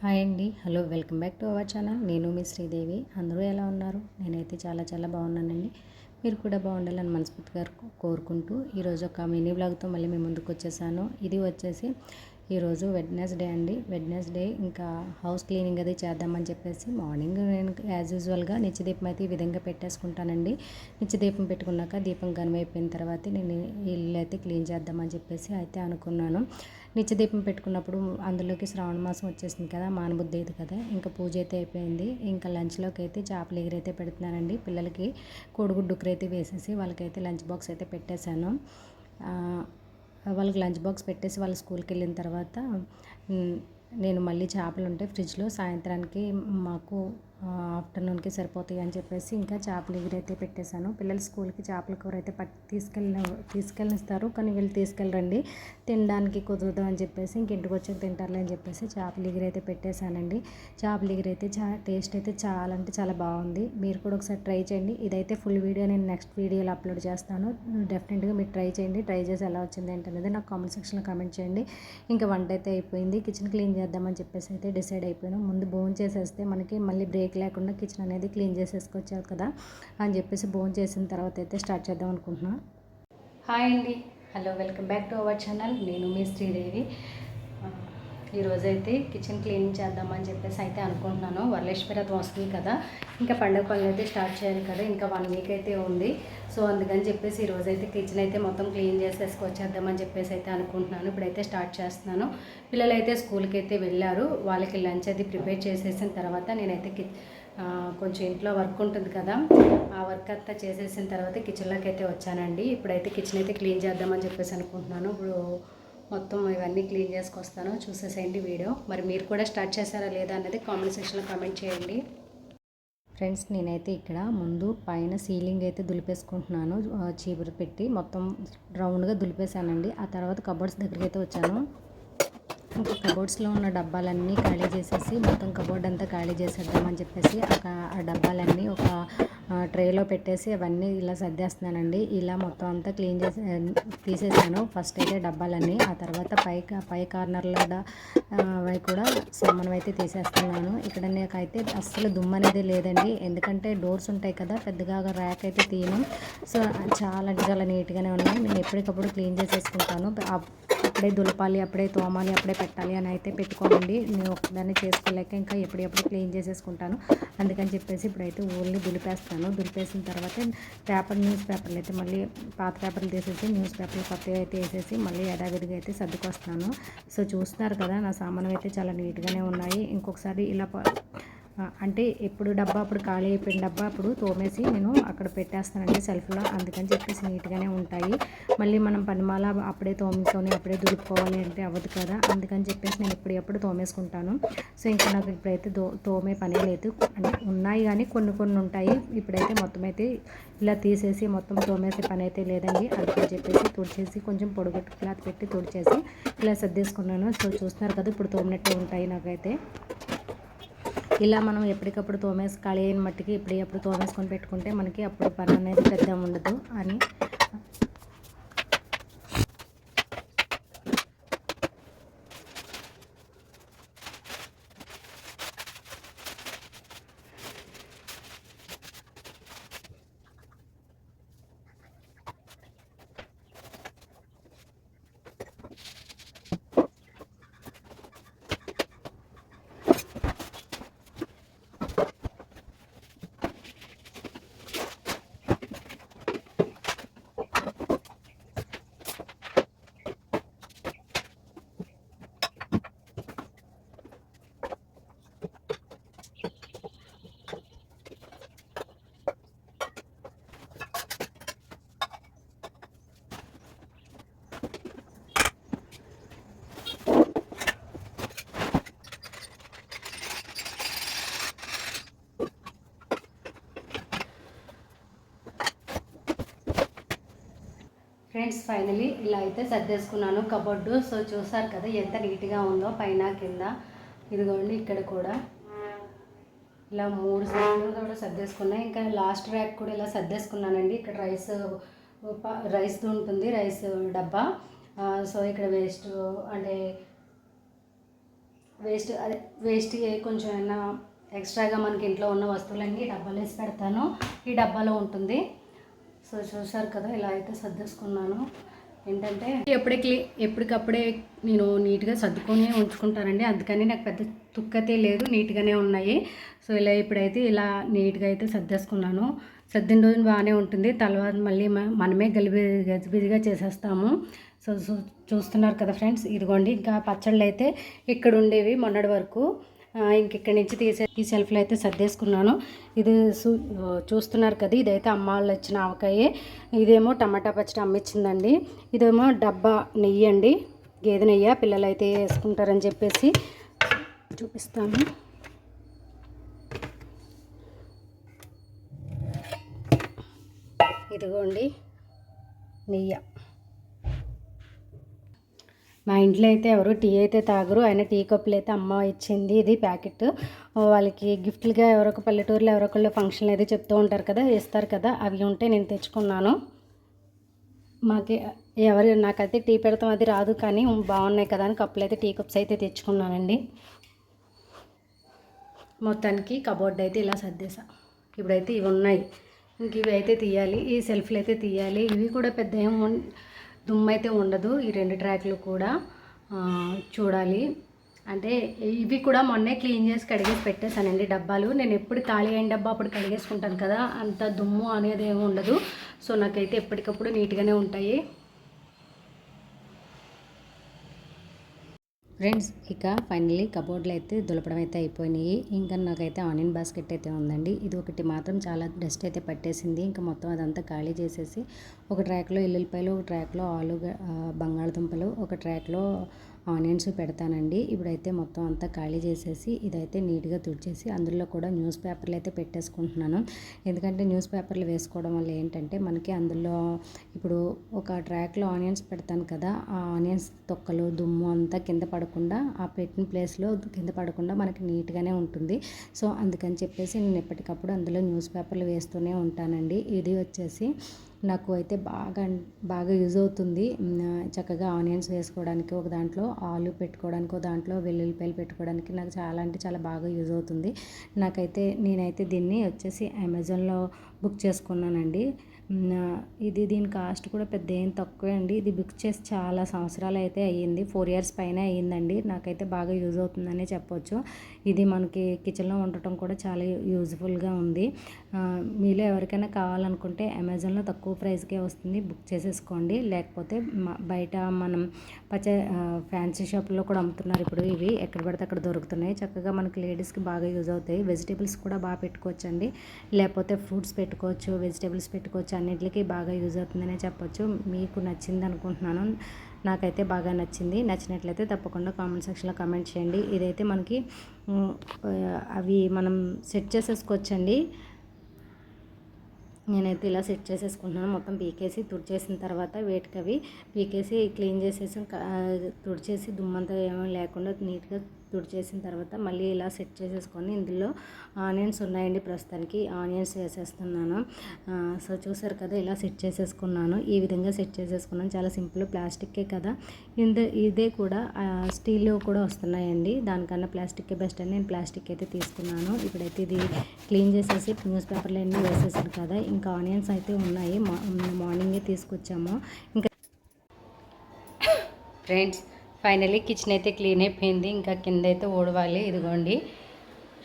Hi అండి. Hello welcome back to our channel. నేను మీ శ్రీదేవి. అందరూ ఎలా ఉన్నారు? నేనైతే చాలా చాలా బాగున్నానండి. మీరు కూడా బాగుండాలని మనస్ఫూర్తిగా కోరుకుంటూ ఈరోజు ఒక మినీ బ్లాగ్తో మళ్ళీ మేము ముందుకు వచ్చేసాను. ఇది వచ్చేసి ఈరోజు వెడ్నెస్డే అండి. వెడ్నెస్డే ఇంకా హౌస్ క్లీనింగ్ అది చేద్దామని చెప్పేసి మార్నింగ్ నేను యాజ్ యూజువల్గా నిత్యదీపం అయితే ఈ విధంగా పెట్టేసుకుంటానండి. నిత్యదీపం పెట్టుకున్నాక దీపం గనమైపోయిన తర్వాత నేను ఇల్లు అయితే క్లీన్ చేద్దామని చెప్పేసి అయితే అనుకున్నాను. నిత్యదీపం పెట్టుకున్నప్పుడు అందులోకి శ్రావణ మాసం వచ్చేసింది కదా మానబుద్ధి అయితే కదా ఇంకా పూజ అయితే అయిపోయింది. ఇంకా లంచ్లోకి అయితే చేపల ఎగిరైతే పెడుతున్నానండి. పిల్లలకి కోడిగుడ్డుకరైతే వేసేసి వాళ్ళకైతే లంచ్ బాక్స్ అయితే పెట్టేశాను. వాళ్ళకి లంచ్ బాక్స్ పెట్టేసి వాళ్ళ స్కూల్కి వెళ్ళిన తర్వాత నేను మళ్ళీ చేపలు ఉంటే ఫ్రిడ్జ్లో సాయంత్రానికి మాకు ఆఫ్టర్నూన్కి సరిపోతాయి అని చెప్పేసి ఇంకా చేపలు ఎగురైతే పెట్టేశాను. పిల్లలు స్కూల్కి చేపల కూర అయితే పట్టి తీసుకెళ్ళి తీసుకెళ్ళిస్తారు. కానీ వీళ్ళు తీసుకెళ్ళరండి. తినడానికి కుదరదు అని చెప్పేసి ఇంక ఇంటికి వచ్చాక తింటారులే అని చెప్పేసి చేపల ఎగురైతే పెట్టేశానండి. చేపల ఎగురైతే చా టేస్ట్ అయితే చాలా అంటే చాలా బాగుంది. మీరు కూడా ఒకసారి ట్రై చేయండి. ఇదైతే ఫుల్ వీడియో. నేను నెక్స్ట్ వీడియోలో అప్లోడ్ చేస్తాను. డెఫినెట్గా మీరు ట్రై చేయండి. ట్రై చేసి ఎలా వచ్చింది ఏంటనేది నాకు కామెంట్ సెక్షన్లో కామెంట్ చేయండి. ఇంకా వంట అయితే అయిపోయింది. కిచెన్ క్లీన్ చేద్దామని చెప్పేసి అయితే డిసైడ్ అయిపోయాను. ముందు భోజనం చేసేస్తే మనకి మళ్ళీ బ్రేక్ బ్రేక్ లేకుండా కిచెన్ అనేది క్లీన్ చేసేసుకొచ్చారు కదా అని చెప్పేసి భోజనం చేసిన తర్వాత అయితే స్టార్ట్ చేద్దాం అనుకుంటున్నాను హాయ్ అండి. Hello welcome back to our channel. నేను మీ శ్రీదేవి. ఈరోజైతే కిచెన్ క్లీనింగ్ చేద్దామని చెప్పేసి అయితే అనుకుంటున్నాను. వరలక్ష్మీరథం వస్తుంది కదా. ఇంకా పండగ పనులు అయితే స్టార్ట్ చేయాలి కదా. ఇంకా వన్ వీక్ అయితే ఉంది. సో అందుకని చెప్పేసి ఈరోజు అయితే కిచెన్ అయితే మొత్తం క్లీన్ చేసేసుకొచ్చేద్దామని చెప్పేసి అయితే అనుకుంటున్నాను. ఇప్పుడైతే స్టార్ట్ చేస్తున్నాను. పిల్లలు అయితే స్కూల్కి అయితే వెళ్ళారు. వాళ్ళకి లంచ్ అది ప్రిపేర్ చేసేసిన తర్వాత నేనైతే కొంచెం ఇంట్లో వర్క్ ఉంటుంది కదా. ఆ వర్క్ అంతా చేసేసిన తర్వాత కిచెన్లోకి అయితే వచ్చానండి. ఇప్పుడైతే కిచెన్ అయితే క్లీన్ చేద్దామని చెప్పేసి అనుకుంటున్నాను. ఇప్పుడు మొత్తం ఇవన్నీ క్లీన్ చేసుకొస్తాను. చూసేసేయండి వీడియో. మరి మీరు కూడా స్టార్ట్ చేశారా లేదా అన్నది కామెంట్ సెక్షన్లో కామెంట్ చేయండి. ఫ్రెండ్స్ నేనైతే ఇక్కడ ముందు పైన సీలింగ్ అయితే దులిపేసుకుంటున్నాను. చీపురు పెట్టి మొత్తం రౌండ్గా దులిపేశానండి. ఆ తర్వాత కబోర్డ్స్ దగ్గరికి అయితే వచ్చాను. ఇంకా కబోర్డ్స్లో ఉన్న డబ్బాలన్నీ ఖాళీ చేసేసి మొత్తం కబోర్డ్ అంతా ఖాళీ చేసేద్దామని చెప్పేసి ఆ డబ్బాలన్నీ ఒక ట్రేలో పెట్టేసి అవన్నీ ఇలా సర్దేస్తున్నానండి. ఇలా మొత్తం అంతా క్లీన్ చేసి తీసేసాను. ఫస్ట్ అయితే డబ్బాలన్నీ ఆ తర్వాత పై పై కార్నర్లో అవి కూడా సామాన్ అయితే తీసేస్తున్నాను. ఇక్కడ నాకైతే అస్సలు దుమ్ము అనేది లేదండి. ఎందుకంటే డోర్స్ ఉంటాయి కదా పెద్దగా ర్యాక్ అయితే తీయను. సో చాలా అంటే చాలా నీట్గానే ఉన్నాయి. నేను ఎప్పటికప్పుడు క్లీన్ చేసేసుకుంటాను. అప్పుడే దులపాలి అప్పుడే తోమాలి అప్పుడే పెట్టాలి అని అయితే పెట్టుకోనండి నేను ఒకదాన్ని చేసుకోలేక ఇంకా ఎప్పుడెప్పుడు క్లీన్ చేసేసుకుంటాను. అందుకని చెప్పేసి ఇప్పుడైతే ఓన్లీ దులిపేస్తాను. దులిపేసిన తర్వాత పేపర్ న్యూస్ పేపర్లు అయితే మళ్ళీ పాత పేపర్లు తీసేసి న్యూస్ పేపర్లు కొత్తగా అయితే వేసేసి మళ్ళీ యథావిధిగా అయితే సర్దుకొస్తాను. సో చూస్తున్నారు కదా నా సామాను అయితే చాలా నీట్గానే ఉన్నాయి. ఇంకొకసారి ఇలా అంటే ఎప్పుడు డబ్బా అప్పుడు ఖాళీ అయిపోయిన డబ్బా అప్పుడు తోమేసి నేను అక్కడ పెట్టేస్తానండి సెల్ఫ్లో. అందుకని చెప్పేసి నీట్గానే ఉంటాయి. మళ్ళీ మనం పనిమాల అప్పుడే తోముకొని అప్పుడే దులుపుకోవాలి అంటే అవ్వదు కదా. అందుకని చెప్పేసి నేను ఎప్పుడు తోమేసుకుంటాను. సో ఇంకా నాకు ఇప్పుడైతే దో తోమే పనే లేదు. అంటే ఉన్నాయి కానీ కొన్ని కొన్ని ఉంటాయి. ఇప్పుడైతే మొత్తం అయితే ఇలా తీసేసి మొత్తం తోమేసే పని అయితే లేదండి. అందుకని చెప్పేసి తుడిచేసి కొంచెం పొడిగొట్టు క్లాత్ పెట్టి తుడిచేసి ఇలా సర్దేసుకున్నాను. సో చూస్తున్నారు కదా ఇప్పుడు తోమినట్టే ఉంటాయి నాకైతే. ఇలా మనం ఎప్పటికప్పుడు తోమేసి ఖాళీ అయిన మట్టికి ఇప్పుడు ఎప్పుడు తోమేసుకొని పెట్టుకుంటే మనకి అప్పుడు పని అనేది పెద్ద ఉండదు అని ఫ్రెండ్స్ ఫైనలీ ఇలా అయితే సర్దేసుకున్నాను. కబోర్డు సో చూసారు కదా ఎంత నీట్గా ఉందో పైన కింద. ఇదిగోండి ఇక్కడ కూడా. ఇలా మూడు సైడ్లు కూడా సర్దేసుకున్నాను ఇంకా లాస్ట్ ర్యాక్ కూడా ఇలా సర్దేసుకున్నానండి. ఇక్కడ రైస్ రైస్ ఉంటుంది రైస్ డబ్బా. సో ఇక్కడ వేస్ట్ అంటే వేస్ట్ అదే వేస్ట్ కొంచెం ఏమైనా ఎక్స్ట్రాగా మనకి ఇంట్లో ఉన్న వస్తువులన్నీ డబ్బాలు డబ్బాలో వేసి పెడతాను. ఈ డబ్బాలో ఉంటుంది. సో చూసారు కదా ఇలా అయితే సర్దేసుకున్నాను. ఏంటంటే ఎప్పుడే క్లీ ఎప్పటికప్పుడే నేను నీట్గా సర్దుకొని ఉంచుకుంటానండి. అందుకని నాకు పెద్ద తుక్కతే లేదు నీట్గానే ఉన్నాయి. సో ఇలా ఇప్పుడైతే ఇలా నీట్గా అయితే సర్దేసుకున్నాను. సర్దిన రోజున బాగానే ఉంటుంది. తర్వాత మళ్ళీ మనమే గలిబి గజిబిజిగా చేసేస్తాము. సో చూస్తున్నారు కదా ఫ్రెండ్స్ ఇదిగోండి ఇంకా పచ్చళ్ళు అయితే ఇక్కడ ఉండేవి మొన్నటి వరకు. ఇంక ఇక్కడి నుంచి తీసే ఈ సెల్ఫ్లో అయితే సర్దేసుకున్నాను. ఇది చూస్తున్నారు కదా ఇదైతే అమ్మ వాళ్ళు ఇచ్చిన ఆవకాయే. ఇదేమో టమాటా పచ్చడి అమ్మిచ్చిందండి. ఇదేమో డబ్బా నెయ్యి అండి. గేదె నెయ్యి పిల్లలు అయితే వేసుకుంటారని చెప్పేసి చూపిస్తాను. ఇదిగోండి నెయ్యి. మా ఇంట్లో అయితే ఎవరు టీ అయితే తాగరు. ఆయన టీ కప్పులు అయితే అమ్మ ఇచ్చింది ఇది ప్యాకెట్. వాళ్ళకి గిఫ్ట్లుగా ఎవరొక పల్లెటూరులో ఎవరొకళ్ళు ఫంక్షన్లు అయితే చెప్తూ ఉంటారు కదా ఇస్తారు కదా అవి ఉంటే నేను తెచ్చుకున్నాను. మాకి ఎవరు నాకైతే టీ పెడతాం అది రాదు కానీ బాగున్నాయి కదా అని కప్పులు అయితే టీ కప్స్ అయితే తెచ్చుకున్నానండి. మొత్తానికి కబోర్డ్ అయితే ఇలా సర్దేశా. ఇప్పుడైతే ఇవి ఉన్నాయి. ఇంక ఇవి అయితే తీయాలి. ఈ సెల్ఫ్లు అయితే తీయాలి. ఇవి కూడా పెద్ద ఏం దుమ్మైతే దుమ్ము అయితే ఉండదు. ఈ రెండు ట్రాక్లు కూడా చూడాలి. అంటే ఇవి కూడా మొన్నే క్లీన్ చేసి కడిగేసి పెట్టేశానండి డబ్బాలు. నేను ఎప్పుడు ఖాళీ అయిన డబ్బా అప్పుడు కడిగేసుకుంటాను కదా అంత దుమ్ము అనేది ఏమి ఉండదు. సో నాకైతే ఎప్పటికప్పుడు నీట్గానే ఉంటాయి. ఫ్రెండ్స్ ఇక ఫైనలీ కబోర్డ్లు అయితే దులపడం అయితే అయిపోయినాయి. ఇంకా నాకైతే ఆనియన్ బాస్కెట్ అయితే ఉందండి. ఇది ఒకటి మాత్రం చాలా డస్ట్ అయితే పట్టేసింది. ఇంకా మొత్తం అదంతా ఖాళీ చేసేసి ఒక ట్రాక్లో ఎల్లుల్లిపాయలు ఒక ట్రాక్లో ఆలు బంగాళదుంపలు ఒక ట్రాక్లో ఆనియన్స్ పెడతానండి. ఇప్పుడైతే మొత్తం అంతా ఖాళీ చేసేసి ఇదైతే నీట్గా తుడిచేసి అందులో కూడా న్యూస్ పేపర్లు అయితే పెట్టేసుకుంటున్నాను. ఎందుకంటే న్యూస్ పేపర్లు వేసుకోవడం వల్ల ఏంటంటే మనకి అందులో ఇప్పుడు ఒక ట్రాక్లో ఆనియన్స్ పెడతాను కదా ఆ ఆనియన్స్ తొక్కలు దుమ్ము అంతా కింద పడకుండా ఆ పెట్టిన ప్లేస్లో కింద పడకుండా మనకి నీట్గానే ఉంటుంది. సో అందుకని చెప్పేసి నేను ఎప్పటికప్పుడు అందులో న్యూస్ పేపర్లు వేస్తూనే ఉంటానండి. ఇది వచ్చేసి నాకు అయితే బాగా బాగా యూజ్ అవుతుంది. చక్కగా ఆనియన్స్ వేసుకోవడానికి ఒక దాంట్లో ఆలు పెట్టుకోవడానికి ఒక దాంట్లో వెల్లుల్లిపాయలు పెట్టుకోవడానికి నాకు చాలా అంటే చాలా బాగా యూజ్ అవుతుంది. నాకైతే నేనైతే దీన్ని వచ్చేసి అమెజాన్లో బుక్ చేసుకున్నానండి. ఇది దీని కాస్ట్ కూడా పెద్ద ఏం తక్కువే అండి. ఇది బుక్ చేసి చాలా సంవత్సరాలు అయితే అయ్యింది. ఫోర్ ఇయర్స్ పైన అయ్యిందండి. నాకైతే బాగా యూజ్ అవుతుందనే చెప్పొచ్చు. ఇది మనకి కిచెన్లో ఉండటం కూడా చాలా యూజ్ఫుల్గా ఉంది. మీలో ఎవరికైనా కావాలనుకుంటే అమెజాన్లో తక్కువ ప్రైస్కే వస్తుంది. బుక్ చేసేసుకోండి. లేకపోతే బయట మనం పచ్చ ఫ్యాన్సీ షాప్లో కూడా అమ్ముతున్నారు ఇప్పుడు ఇవి. ఎక్కడ పడితే అక్కడ దొరుకుతున్నాయి. చక్కగా మనకి లేడీస్కి బాగా యూజ్ అవుతాయి. వెజిటేబుల్స్ కూడా బాగా పెట్టుకోవచ్చండి. లేకపోతే ఫ్రూట్స్ పెట్టుకోవచ్చు వెజిటేబుల్స్ పెట్టుకోవచ్చు. అన్నిటికీ బాగా యూజ్ అవుతుందనే చెప్పొచ్చు. మీకు నచ్చింది అనుకుంటున్నాను నాకైతే బాగా నచ్చింది. నచ్చినట్లయితే తప్పకుండా కామెంట్ సెక్షన్లో కామెంట్ చేయండి. ఇదైతే మనకి అవి మనం సెట్ చేసేసుకోవచ్చండి. నేనైతే ఇలా సెట్ చేసేసుకుంటున్నాను. మొత్తం పీకేసి తుడిచేసిన తర్వాత వేటికి అవి పీకేసి క్లీన్ చేసేసి తుడిచేసి దుమ్మంతా ఏమీ లేకుండా నీట్గా తుడిచేసిన తర్వాత మళ్ళీ ఇలా సెట్ చేసేసుకొని ఇందులో ఆనియన్స్ ఉన్నాయండి ప్రస్తుతానికి. ఆనియన్స్ వేసేస్తున్నాను. సో చూసారు కదా ఇలా సెట్ చేసేసుకున్నాను. ఈ విధంగా సెట్ చేసేసుకున్నాను. చాలా సింపుల్ ప్లాస్టిక్కే కదా. ఇంద ఇదే కూడా స్టీల్ కూడా వస్తున్నాయండి. దానికన్నా ప్లాస్టిక్కే బెస్ట్ అని నేను ప్లాస్టిక్ అయితే తీసుకున్నాను. ఇప్పుడైతే ఇది క్లీన్ చేసేసి న్యూస్ పేపర్లు అన్నీ వేసేసాను కదా. ఇంకా ఆనియన్స్ అయితే ఉన్నాయి. మా- మార్నింగే తీసుకొచ్చాము. ఇంకా ఫ్రెండ్స్ ఫైనలీ కిచెన్ అయితే క్లీన్ అయిపోయింది. ఇంకా కింద అయితే ఊడవాలి. ఇదిగోండి.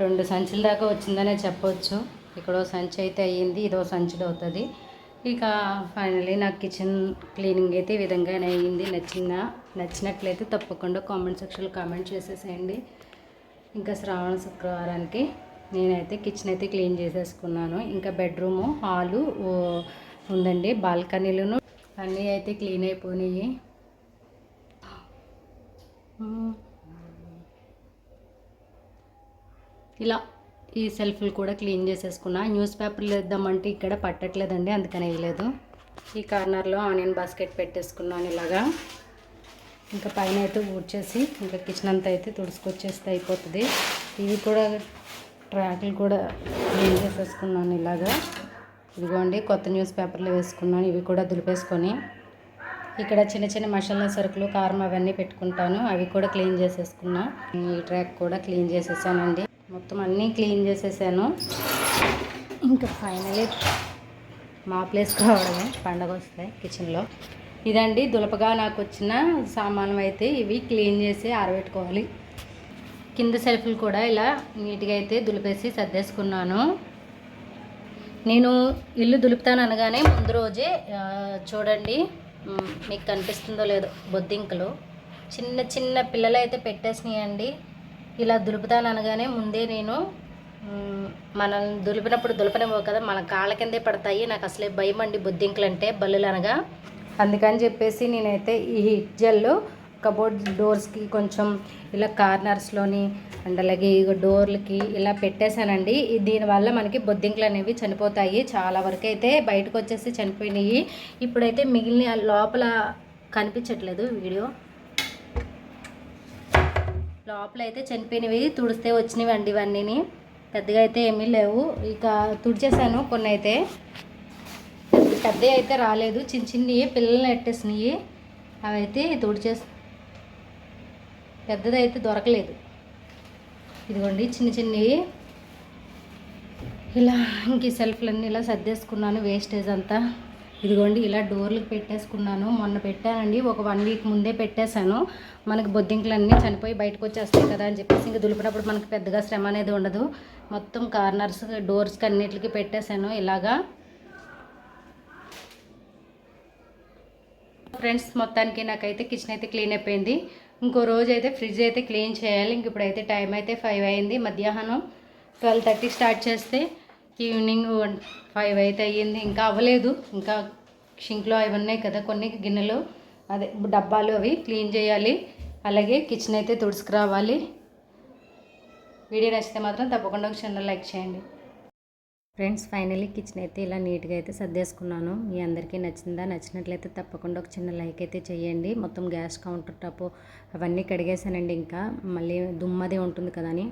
రెండు సంచుల దాకా వచ్చిందనే చెప్పొచ్చు. ఇక్కడో సంచి అయితే అయ్యింది ఇదో సంచుడు అవుతుంది. ఇక ఫైనలీ నాకు కిచెన్ క్లీనింగ్ అయితే ఈ విధంగానే అయ్యింది. నచ్చిన నచ్చినట్లయితే తప్పకుండా కామెంట్ సెక్షన్లో కామెంట్ చేసేసేయండి. ఇంకా శ్రావణ శుక్రవారానికి నేనైతే కిచెన్ అయితే క్లీన్ చేసేసుకున్నాను. ఇంకా బెడ్రూము హాలు ఉందండి బాల్కనీలను అన్నీ అయితే క్లీన్ అయిపోయినాయి. ఇలా ఈ సెల్ఫ్లు కూడా క్లీన్ చేసేసుకున్నా. న్యూస్ పేపర్లు వేద్దామంటే ఇక్కడ పట్టట్లేదండి అందుకని వేయలేదు ఈ కార్నర్లో ఆనియన్ బాస్కెట్ పెట్టేసుకున్నాను ఇలాగా. ఇంకా పైన అయితే ఊడ్చేసి ఇంకా కిచెన్ అంతా అయితే తుడుచుకొచ్చేస్తే అయిపోతుంది. ఇవి కూడా ట్రాక్లు కూడా క్లీన్ చేసేసుకున్నాను ఇలాగా. ఇదిగోండి కొత్త న్యూస్ పేపర్లు వేసుకున్నాను. ఇవి కూడా దులిపేసుకొని ఇక్కడ చిన్న చిన్న మసాలా సరుకులు కారం అవన్నీ పెట్టుకుంటాను. అవి కూడా క్లీన్ చేసేసుకున్నా. ఈ ట్రాక్ కూడా క్లీన్ చేసేసానండి. మొత్తం అన్నీ క్లీన్ చేసేసాను. ఇంకా ఫైనలీ మా ప్లేస్ కావడమే పండగ వస్తాయి కిచెన్లో. ఇదండి దులపగా నాకు వచ్చిన సామానం అయితే. ఇవి క్లీన్ చేసి ఆరబెట్టుకోవాలి. కింద సెల్ఫ్లు కూడా ఇలా నీట్గా అయితే దులిపేసి సర్దేసుకున్నాను. నేను ఇల్లు దులుపుతాను అనగానే ముందు రోజే చూడండి మీకు కనిపిస్తుందో లేదో బొద్దింకలు. చిన్న చిన్న పిల్లలు అయితే పెట్టేసినాయండి. ఇలా దులుపుతాను అనగానే ముందే నేను మనం దులిపినప్పుడు దులపనివ్వవు కదా మన కాళ్ళ కిందే పడతాయి. నాకు అసలే భయం అండి బొద్దింకలు అంటే బల్లులు అనగా అందుకని చెప్పేసి నేనైతే ఈ హిట్ కబోర్డ్ డోర్స్కి కొంచెం ఇలా కార్నర్స్లోని అండ్ అలాగే డోర్లకి ఇలా పెట్టేశానండి. దీనివల్ల మనకి బొద్దింకలు అనేవి చనిపోతాయి. చాలా వరకు అయితే బయటకు వచ్చేసి చనిపోయినాయి. ఇప్పుడైతే మిగిలిన లోపల కనిపించట్లేదు వీడియో. లోపల అయితే చనిపోయినవి తుడిస్తే వచ్చినవి అండి ఇవన్నీ పెద్దగా అయితే ఏమీ లేవు. ఇక తుడిచేసాను కొన్ని అయితే. పెద్దవి అయితే రాలేదు. చిన్న చిన్నవి పిల్లల్ని పెట్టేసినవి అవి అయితే తుడిచేసి పెద్దది అయితే దొరకలేదు. ఇదిగోండి చిన్న చిన్నవి. ఇలా ఇంక ఈ సెల్ఫ్లన్నీ ఇలా సర్దేసుకున్నాను వేస్టేజ్ అంతా. ఇదిగోండి ఇలా డోర్లకు పెట్టేసుకున్నాను. మొన్న పెట్టానండి ఒక వన్ వీక్ ముందే పెట్టేశాను. మనకి బొద్దింకలన్నీ చనిపోయి బయటకు వచ్చేస్తాయి కదా అని చెప్పేసి ఇంక దులిపినప్పుడు మనకి పెద్దగా శ్రమ అనేది ఉండదు. మొత్తం కార్నర్స్ డోర్స్కి అన్నిటికీ పెట్టేశాను ఇలాగా. ఫ్రెండ్స్ మొత్తానికి నాకైతే కిచెన్ అయితే క్లీన్ అయిపోయింది. ఇంకో రోజు అయితే ఫ్రిడ్జ్ అయితే క్లీన్ చేయాలి. ఇంక ఇప్పుడైతే టైం అయితే ఫైవ్ అయింది. మధ్యాహ్నం ట్వెల్వ్ థర్టీ స్టార్ట్ చేస్తే ఈవినింగ్ ఫైవ్ అయితే అయ్యింది. ఇంకా అవ్వలేదు. ఇంకా షింక్లో అవి ఉన్నాయి కదా కొన్ని గిన్నెలు అదే డబ్బాలు అవి క్లీన్ చేయాలి. అలాగే కిచెన్ అయితే తుడుచుకురావాలి. వీడియో నచ్చితే మాత్రం తప్పకుండా ఒక చిన్న లైక్ చేయండి. ఫ్రెండ్స్ ఫైనల్లీ కిచెన్ అయితే ఇలా నీట్గా అయితే సర్దేసుకున్నాను. మీ అందరికీ నచ్చిందా నచ్చినట్లయితే తప్పకుండా ఒక చిన్న లైక్ అయితే చేయండి. మొత్తం గ్యాస్ కౌంటర్ టాప్ అవన్నీ కడిగేసానండి ఇంకా. మళ్ళీ దుమ్మది ఉంటుంది కదా అని